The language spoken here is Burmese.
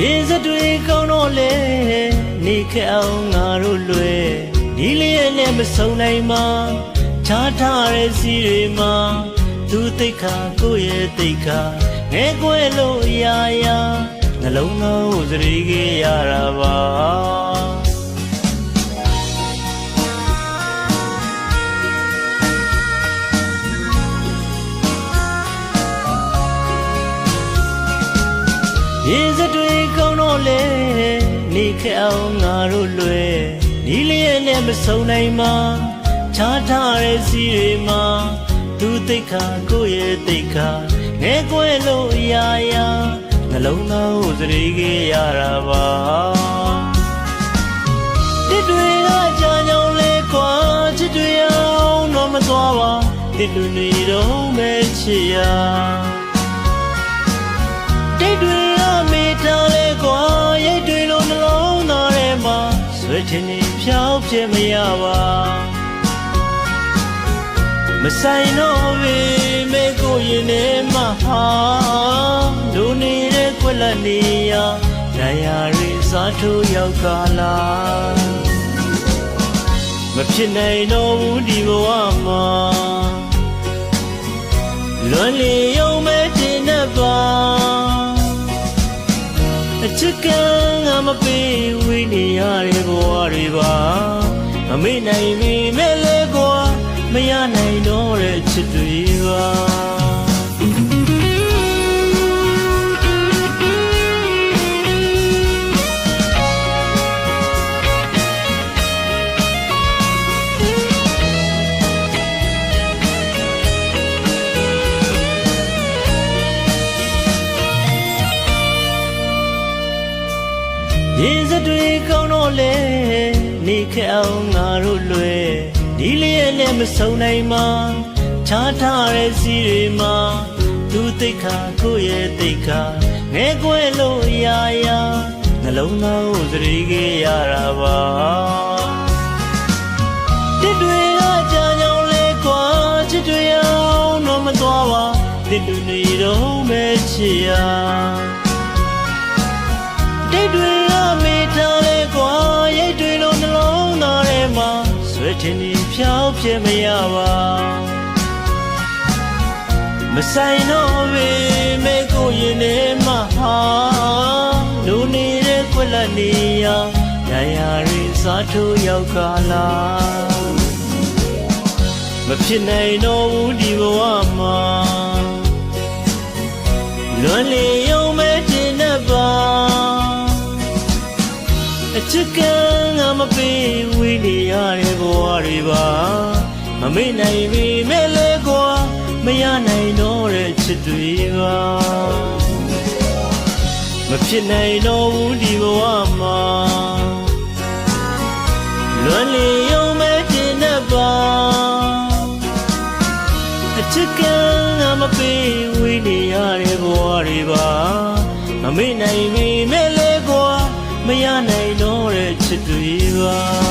ရေစတွေကောင်းတော့လေနေခဲ့အောင်ငါတို့လွယ်ဒီလေးရဲ့နဲ့မဆုံးနိုင်မှာချားထားတဲ့စီတွေမှာသူတိတ်ခါကိုယ့်ရဲ့တိတ်ခါငဲကွယ်လို့အရာရာနှလုံးသားကိုစရီခဲ့ရတာပါ ရေစတွေကောင်းတော့လေနေခဲ့အောင်ငါတို့လွယ်ဒီလေးရဲ့နဲ့မဆုံးနိုင်မှာချားထားတဲ့စီတွေမှာသူတိတ်ခါကိုယ့်ရဲ့တိတ်ခါငဲကွယ်လို့အရာရာနှလုံးသားကိုစရီခဲ့ရတာပါတစ်တွေကကြာကြောင်လဲကွာချစ်တွေအောင်တော့မသွားပါတစ်လူတွေတော့မဲချစ်ရာ ဖြောင်းဖြစ်မရပါမဆိုင်တော့ပေမေကိုရင်ထဲမှာဟာလူနေတဲ့ခွက်လက်နေရနိုင်ရာတွေစားထိုးရောက်ကားလားမဖြစ်နိုင်တော့ဘူးဒီဘဝမှာလွန်လေယုံမဲ့တင်တတ်ပါအချစ်ကံငါမပေးဝေး နေရတဲ့ဘဝတွေပါမမေ့နိုင်ပြီမဲ့လေကွာမရနိုင်တော့တဲ့ချစ်တွေ နေခဲ့အောင်ငါတို့လွယ်ဒီလေးရဲ့နဲ့မဆုံးနိုင်မှာချားထားတဲ့စီတွေမှာသူတိတ်ခါကိုယ့်ရဲ့တိတ်ခါငဲကွယ်လို့အရာရာနှလုံးသားကိုစရီခဲ့ရတာပါတစ်တွေကကြာကြောင်လဲကွာချစ်တွေအောင်တော့မသွားပါတစ်လူတွေတော့မဲချစ်ရာတိတ်တွေ ချင်နေဖြောင်းဖြစ်မရပါမဆိုင်တော့ပေမဲကိုရင်ထဲမှာဟာလူနေတဲ့ခွက်လက်နေရညာရာတွေစားထိုးရောက်ကားလားမဖြစ်နိုင်တော့ဘူးဒီဘဝမှာလွန်လေယုံမဲ့တင်တတ်ပါအချစ်ကံငါမပေးဝေး နေရတဲ့ဘဝတွေပါမမေ့နိုင်ပြီမဲ့လေကွာမရနိုင်တော့တဲ့ချစ်တွေပါမဖြစ်နိုင်တော့ဘူးဒီဘဝမှာလွန်လေယုံမဲ့တင်တတ်ပါအချစ်ကံငါမပေးဝေးနေရတဲ့ဘဝတွေပါမမေ့နိုင်ပြီမဲ့လေကွာမရနိုင်တော့တဲ့ချစ်တွေပါ